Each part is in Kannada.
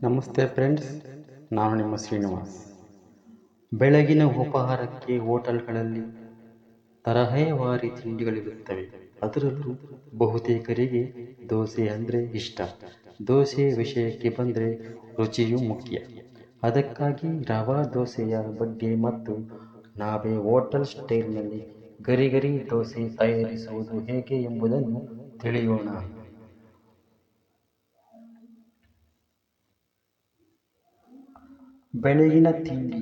ನಮಸ್ತೆ ಫ್ರೆಂಡ್ಸ್ ನಾನು ನಿಮ್ಮ ಶ್ರೀನಿವಾಸ್. ಬೆಳಗಿನ ಉಪಹಾರಕ್ಕೆ ಹೋಟೆಲ್ಗಳಲ್ಲಿ ತರಹೇವಾರಿ ತಿಂಡಿಗಳಿರುತ್ತವೆ. ಅದರಲ್ಲೂ ಬಹುತೇಕರಿಗೆ ದೋಸೆ ಅಂದರೆ ಇಷ್ಟ. ದೋಸೆ ವಿಷಯಕ್ಕೆ ಬಂದರೆ ರುಚಿಯೂ ಮುಖ್ಯ. ಅದಕ್ಕಾಗಿ ರವಾ ದೋಸೆಯ ಬಗ್ಗೆ ಮತ್ತು ನಾವೇ ಹೋಟೆಲ್ ಸ್ಟೈಲ್ನಲ್ಲಿ ಗರಿಗರಿ ಗರಿ ದೋಸೆ ತಯಾರಿಸುವುದು ಹೇಗೆ ಎಂಬುದನ್ನು ತಿಳಿಯೋಣ. ಬೆಳಗಿನ ತಿಂಡಿ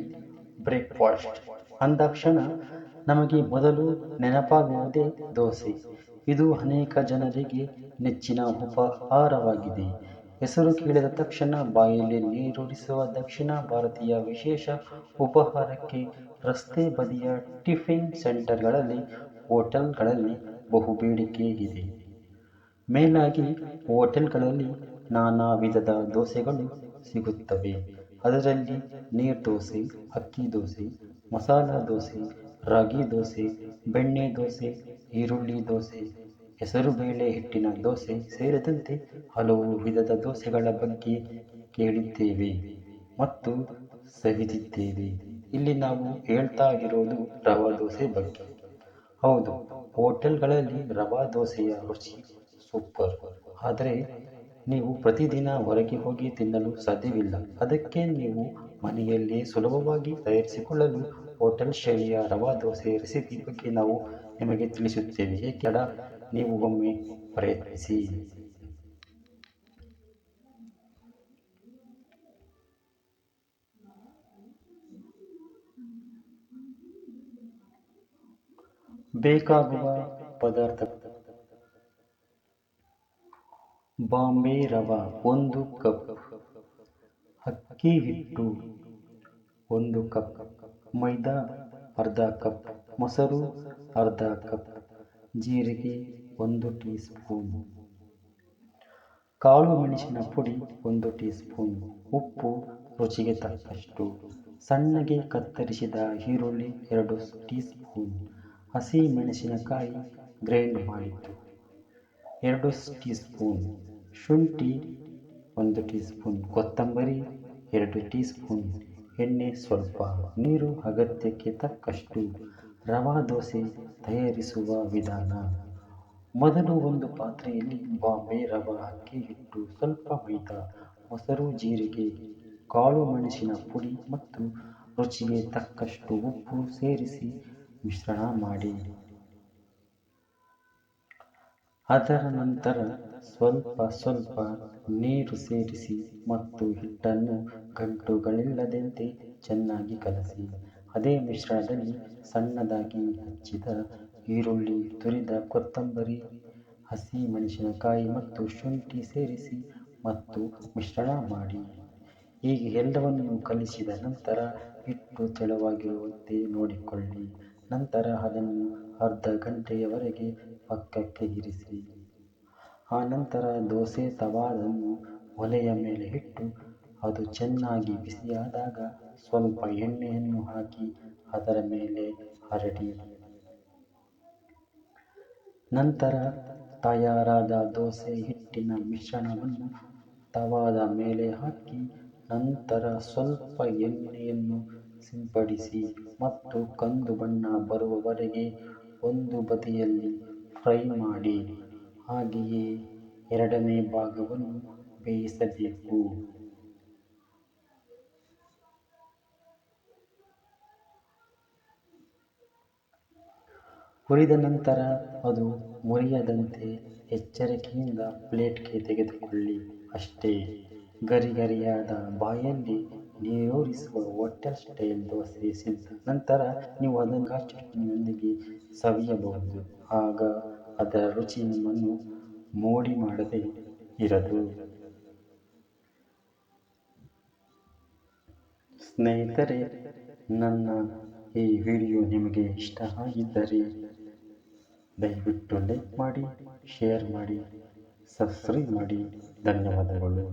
ಬ್ರೇಕ್ಫಾಸ್ಟ್ ಅಂದಾಕ್ಷಣ ನಮಗೆ ಮೊದಲು ನೆನಪಾಗುವುದೇ ದೋಸೆ. ಇದು ಅನೇಕ ಜನರಿಗೆ ನೆಚ್ಚಿನ ಉಪಹಾರವಾಗಿದೆ. ಹೆಸರು ಕೇಳಿದ ತಕ್ಷಣ ಬಾಯಲ್ಲಿ ನೀರೂರಿಸುವ ದಕ್ಷಿಣ ಭಾರತೀಯ ವಿಶೇಷ ಉಪಹಾರಕ್ಕೆ ರಸ್ತೆ ಬದಿಯ ಟಿಫಿನ್ ಸೆಂಟರ್ಗಳಲ್ಲಿ, ಹೋಟೆಲ್ಗಳಲ್ಲಿ ಬಹು ಬೇಡಿಕೆ ಇದೆ ಮೇಲಾಗಿ ಹೋಟೆಲ್ಗಳಲ್ಲಿ ನಾನಾ ವಿಧದ ದೋಸೆಗಳು ಸಿಗುತ್ತವೆ. ಅದರಲ್ಲಿ ನೀರು ದೋಸೆ, ಅಕ್ಕಿ ದೋಸೆ, ಮಸಾಲ ದೋಸೆ, ರಾಗಿ ದೋಸೆ, ಬೆಣ್ಣೆ ದೋಸೆ, ಈರುಳ್ಳಿ ದೋಸೆ ಹೆಸರುಬೇಳೆ ಹಿಟ್ಟಿನ ದೋಸೆ ಸೇರಿದಂತೆ ಹಲವು ವಿಧದ ದೋಸೆಗಳ ಬಗ್ಗೆ ಕೇಳಿದ್ದೇವೆ ಮತ್ತು ಸವಿದಿದ್ದೇವೆ. ಇಲ್ಲಿ ನಾವು ಹೇಳ್ತಾ ಇರೋದು ರವಾ ದೋಸೆ ಬಗ್ಗೆ. ಹೌದು, ಹೋಟೆಲ್ಗಳಲ್ಲಿ ರವಾ ದೋಸೆಯ ರುಚಿ ಸೂಪರ್. ಆದರೆ ನೀವು ಪ್ರತಿದಿನ ಹೊರಗೆ ಹೋಗಿ ತಿನ್ನಲು ಸಾಧ್ಯವಿಲ್ಲ. ಅದಕ್ಕೆ ನೀವು ಮನೆಯಲ್ಲೇ ಸುಲಭವಾಗಿ ತಯಾರಿಸಿಕೊಳ್ಳಲು ಹೋಟೆಲ್ ಶೈಲಿಯ ರವಾ ದೋಸೆ ರೆಸಿಪಿ ಬಗ್ಗೆ ನಾವು ನಿಮಗೆ ತಿಳಿಸುತ್ತೇವೆ. ಏಕೆಡ ನೀವು ಒಮ್ಮೆ ಪ್ರಯತ್ನಿಸಿ. ಬೇಕಾಗುವ ಪದಾರ್ಥ ಬಾಂಬೆ ರವಾ ಒಂದು ಕಪ್. ಅಕ್ಕಿ ಹಿಟ್ಟು ಒಂದು ಕಪ್. ಮೈದಾ ಅರ್ಧ ಕಪ್. ಮೊಸರು ಅರ್ಧ ಕಪ್. ಜೀರಿಗೆ ಒಂದು ಟೀ ಸ್ಪೂನ್ ಕಾಳು ಮೆಣಸಿನ ಪುಡಿ ಒಂದು ಟೀ ಸ್ಪೂನ್ ಉಪ್ಪು ರುಚಿಗೆ ತಕ್ಕಷ್ಟು. ಸಣ್ಣಗೆ ಕತ್ತರಿಸಿದ ಈರುಳ್ಳಿ ಎರಡು ಟೀ ಸ್ಪೂನ್ ಹಸಿ ಮೆಣಸಿನಕಾಯಿ ಗ್ರೈಂಡ್ ಮಾಡಿದ್ದು. ಎರಡು ಟೀ ಸ್ಪೂನ್ ಶುಂಠಿ, ಒಂದು ಟೀ ಸ್ಪೂನ್ ಕೊತ್ತಂಬರಿ, ಎರಡು ಟೀ ಸ್ಪೂನ್ ಎಣ್ಣೆ, ಸ್ವಲ್ಪ ನೀರು, ಅಗತ್ಯಕ್ಕೆ ತಕ್ಕಷ್ಟು ರವಾ ದೋಸೆ ತಯಾರಿಸುವ ವಿಧಾನ. ಮೊದಲು ಒಂದು ಪಾತ್ರೆಯಲ್ಲಿ ಬಾಂಬೆ ರವಾ ಅಕ್ಕಿ ಹಿಟ್ಟು ಸ್ವಲ್ಪ ಮೈದಾ, ಮೊಸರು, ಜೀರಿಗೆ, ಕಾಳು, ಮೆಣಸಿನ ಪುಡಿ ಮತ್ತು ರುಚಿಗೆ ತಕ್ಕಷ್ಟು ಉಪ್ಪು ಸೇರಿಸಿ ಮಿಶ್ರಣ ಮಾಡಿ. ಅದರ ನಂತರ ಸ್ವಲ್ಪ ಸ್ವಲ್ಪ ನೀರು ಸೇರಿಸಿ ಮತ್ತು ಹಿಟ್ಟನ್ನು ಗಂಟುಗಳಿಲ್ಲದಂತೆ ಚೆನ್ನಾಗಿ ಕಲಸಿ. ಅದೇ ಮಿಶ್ರಣದಲ್ಲಿ ಸಣ್ಣದಾಗಿ ಹಚ್ಚಿದ ಈರುಳ್ಳಿ, ತುರಿದ ಕೊತ್ತಂಬರಿ, ಹಸಿ ಮೆಣಸಿನಕಾಯಿ ಮತ್ತು ಶುಂಠಿ ಸೇರಿಸಿ ಮತ್ತು ಮಿಶ್ರಣ ಮಾಡಿ. ಹೀಗೆ ಎಲ್ಲವನ್ನು ಕಲಿಸಿದ ನಂತರ ಹಿಟ್ಟು ತೆಳುವಾಗಿರುವಂತೆ ನೋಡಿಕೊಳ್ಳಿ. ನಂತರ ಅದನ್ನು ಅರ್ಧ ಗಂಟೆಯವರೆಗೆ ಪಕ್ಕಕ್ಕೆ ಇರಿಸಿ. ಆನಂತರ ದೋಸೆ ತವಾವನ್ನು ಒಲೆಯ ಮೇಲೆ ಇಟ್ಟು, ಅದು ಚೆನ್ನಾಗಿ ಬಿಸಿಯಾದಾಗ ಸ್ವಲ್ಪ ಎಣ್ಣೆಯನ್ನು ಹಾಕಿ ಅದರ ಮೇಲೆ ಹರಡಿ. ನಂತರ ತಯಾರಾದ ದೋಸೆ ಹಿಟ್ಟಿನ ಮಿಶ್ರಣವನ್ನು ತವಾದ ಮೇಲೆ ಹಾಕಿ, ನಂತರ ಸ್ವಲ್ಪ ಎಣ್ಣೆಯನ್ನು ಸಿಂಪಡಿಸಿ ಮತ್ತು ಕಂದು ಬಣ್ಣ ಬರುವವರೆಗೆ ಒಂದು ಬದಿಯಲ್ಲಿ ಫ್ರೈ ಮಾಡಿ ಹಾಗೆಯೇ ಎರಡನೇ ಭಾಗವನ್ನು ಬೇಯಿಸಬೇಕು. ಹುರಿದ ನಂತರ ಅದು ಮುರಿಯದಂತೆ ಎಚ್ಚರಿಕೆಯಿಂದ ಪ್ಲೇಟ್ಗೆ ತೆಗೆದುಕೊಳ್ಳಿ. ಅಷ್ಟೇ ಗರಿಗರಿಯಾದ ಬಾಯಲ್ಲಿ ನೀರೂರಿಸುವ ಹೋಟೆಲ್ ಸ್ಟೈಲ್ ದೋಸೆ ನಂತರ ನೀವು ಅದನ್ನು ಚಟ್ನಿಯೊಂದಿಗೆ ಸವಿಯಬಹುದು. ಆಗ ಅದರ ರುಚಿ ನಿಮ್ಮನ್ನು ಮೋಡಿ ಮಾಡದೆ ಇರದು. ಸ್ನೇಹಿತರೆ, ನನ್ನ ಈ ವಿಡಿಯೋ ನಿಮಗೆ ಇಷ್ಟ ಆಗಿದ್ದರೆ, ದಯವಿಟ್ಟು ಲೈಕ್ ಮಾಡಿ ಶೇರ್ ಮಾಡಿ ಸಬ್ಸ್ಕ್ರೈಬ್ ಮಾಡಿ. ಧನ್ಯವಾದಗಳು.